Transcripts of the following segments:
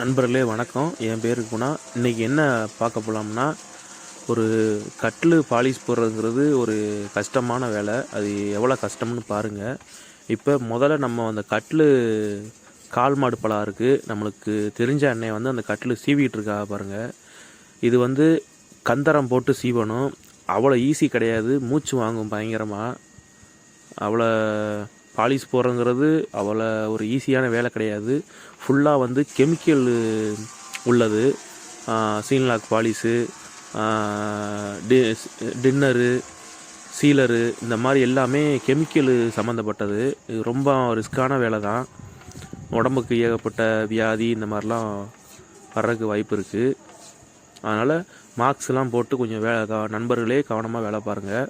நண்பர்களே வணக்கம். என் பேர் குணா. இன்றைக்கி என்ன பார்க்க போகலாம்னா ஒரு கட்டில் பாலிஷ் போடுறதுங்கிறது ஒரு கஷ்டமான வேலை. அது எவ்வளோ கஷ்டம்னு பாருங்கள் இப்போ முதல்ல நம்ம அந்த கட்டில் கால் மாடு பழம் இருக்குது நம்மளுக்கு தெரிஞ்ச அண்ணன் வந்து அந்த கட்டில் சீவிட்டு இருக்கா பாருங்கள் இது வந்து கந்தரம் போட்டு சீவணும். அவ்வளோ ஈஸி கிடையாது. மூச்சு வாங்கும் பயங்கரமாக அவ்வளோ பாலிஷ் போடுறங்கிறது அவ்வளோ ஒரு ஈஸியான வேலை கிடையாது. ஃபுல்லாக வந்து கெமிக்கல் உள்ளது. சீன்லாக் பாலிஷு டி டின்னரு சீலரு இந்த மாதிரி எல்லாமே கெமிக்கல் சம்மந்தப்பட்டது இது ரொம்ப ரிஸ்க்கான வேலை தான். உடம்புக்கு ஏகப்பட்ட வியாதி இந்த மாதிரிலாம் வர்றதுக்கு வாய்ப்பு இருக்குது அதனால் மார்க்ஸ்லாம் போட்டு கொஞ்சம் வே க- நண்பர்களே கவனமாக வேலை பாருங்கள்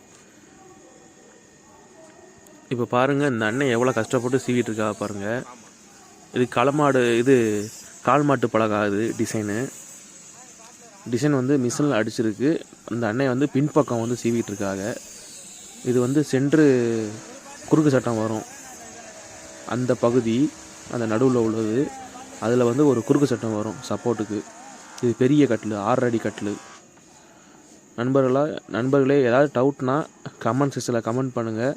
இப்போ பாருங்கள் இந்த அண்ணன் எவ்வளோ கஷ்டப்பட்டு சீவிட்டு இருக்கா பாருங்கள் இது களமாடு இது கால் மாட்டு பழகாது டிசைனு டிசைன் வந்து மிஷினில் அடிச்சிருக்கு. அந்த அண்ணன் வந்து பின்பக்கம் வந்து சீவிட்டு இருக்காங்க இது வந்து சென்ட்ரு குறுக்கு சட்டம் வரும். அந்த பகுதி அந்த நடுவில் உள்ளது. அதில் வந்து ஒரு குறுக்கு சட்டம் வரும் சப்போர்ட்டுக்கு இது பெரிய கட்டில் ஆறு அடி கட்டில். நண்பர்களாக நண்பர்களே ஏதாவது டவுட்னா கமெண்ட் செக்ஷனில் கமெண்ட் பண்ணுங்கள்